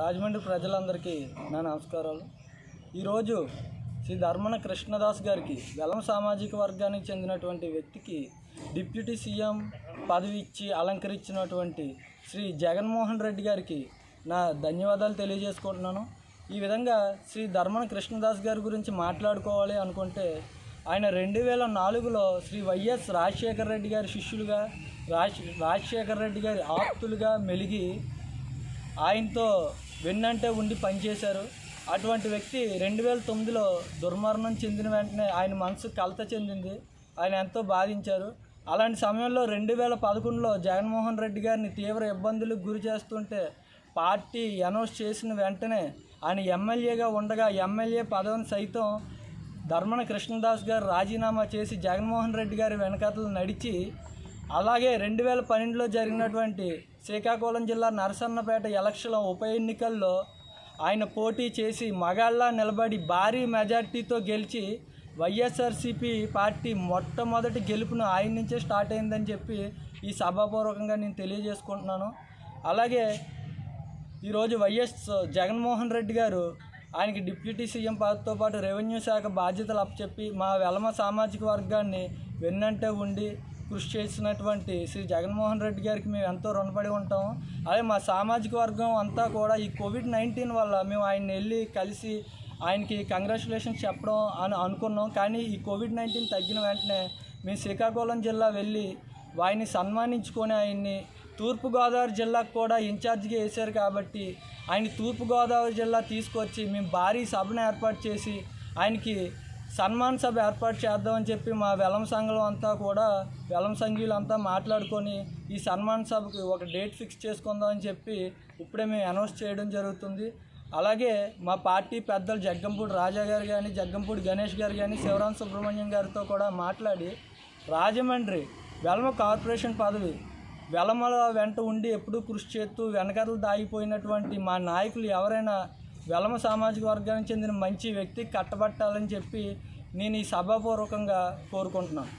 రాజమండ్రి ప్రజలందరికీ నా నమస్కారాలు. ఈరోజు శ్రీ ధర్మన కృష్ణదాస్ గారికి వెలం సామాజిక వర్గానికి చెందినటువంటి వ్యక్తికి డిప్యూటీ సీఎం పదవి ఇచ్చి అలంకరించినటువంటి శ్రీ జగన్మోహన్ రెడ్డి గారికి నా ధన్యవాదాలు తెలియజేసుకుంటున్నాను. ఈ విధంగా శ్రీ ధర్మన కృష్ణదాస్ గారి గురించి మాట్లాడుకోవాలి అనుకుంటే ఆయన రెండు వేల నాలుగులో శ్రీ వైఎస్ రాజశేఖర రెడ్డి గారి శిష్యులుగా రాజ్ రాజశేఖర రెడ్డి గారి ఆప్తులుగా మెలిగి ఆయనతో వెన్నంటే ఉండి పనిచేశారు. అటువంటి వ్యక్తి రెండు వేల తొమ్మిదిలో దుర్మరణం చెందిన వెంటనే ఆయన మనసు కలత చెందింది. ఆయన ఎంతో బాధించారు. అలాంటి సమయంలో రెండు వేల పదకొండులో జగన్మోహన్ రెడ్డి గారిని తీవ్ర ఇబ్బందులకు గురి చేస్తుంటే పార్టీ అనౌన్స్ చేసిన వెంటనే ఆయన ఎమ్మెల్యేగా ఉండగా ఎమ్మెల్యే పదవిని సైతం ధర్మన కృష్ణదాస్ గారు రాజీనామా చేసి జగన్మోహన్ రెడ్డి గారి వెనకతలు నడిచి అలాగే రెండు వేల పన్నెండులో జరిగినటువంటి శ్రీకాకుళం జిల్లా నరసన్నపేట ఎలక్షన్ ఉప ఎన్నికల్లో ఆయన పోటీ చేసి మగాళ్ళ నిలబడి భారీ మెజార్టీతో గెలిచి వైఎస్ఆర్సీపీ పార్టీ మొట్టమొదటి గెలుపును ఆయన నుంచే స్టార్ట్ అయిందని చెప్పి ఈ సభాపూర్వకంగా నేను తెలియజేసుకుంటున్నాను. అలాగే ఈరోజు వైఎస్ జగన్మోహన్ రెడ్డి గారు ఆయనకి డిప్యూటీ సీఎం పదతో పాటు రెవెన్యూ శాఖ బాధ్యతలు అప్పచెప్పి మా వెలమ సామాజిక వర్గాన్ని వెన్నంటే ఉండి కృషి చేసినటువంటి శ్రీ జగన్మోహన్ రెడ్డి గారికి మేము ఎంతో రుణపడి ఉంటాం. అలాగే మా సామాజిక వర్గం అంతా కూడా ఈ కోవిడ్ నైన్టీన్ వల్ల మేము ఆయన్ని వెళ్ళి కలిసి ఆయనకి కంగ్రాచులేషన్స్ చెప్పడం అని అనుకున్నాం. కానీ ఈ కోవిడ్ నైన్టీన్ తగ్గిన వెంటనే మేము శ్రీకాకుళం జిల్లా వెళ్ళి ఆయన్ని సన్మానించుకొని ఆయన్ని తూర్పుగోదావరి జిల్లాకు కూడా ఇన్ఛార్జిగా వేశారు కాబట్టి ఆయన తూర్పుగోదావరి జిల్లా తీసుకొచ్చి మేము భారీ సభను ఏర్పాటు చేసి ఆయనకి సన్మాన్ సభ ఏర్పాటు చేద్దామని చెప్పి మా వెలం సంఘం అంతా కూడా వెలం సంఘీయులంతా మాట్లాడుకొని ఈ సన్మాన్ సభకి ఒక డేట్ ఫిక్స్ చేసుకుందామని చెప్పి ఇప్పుడే మేము అనౌన్స్ చేయడం జరుగుతుంది. అలాగే మా పార్టీ పెద్దలు జగ్గంపూడి రాజా గారు కానీ జగ్గంపూడి గణేష్ గారు కానీ శివరాం సుబ్రహ్మణ్యం గారితో కూడా మాట్లాడి రాజమండ్రి వెలమ కార్పొరేషన్ పదవి వెలమల వెంట ఉండి ఎప్పుడూ కృషి చేస్తూ వెనకలు దాగిపోయినటువంటి మా నాయకులు ఎవరైనా వెలమ సామాజిక వర్గానికి చెందిన మంచి వ్యక్తి కట్టబట్టాలని చెప్పి నేను ఈ సభాపూర్వకంగా కోరుకుంటున్నాను.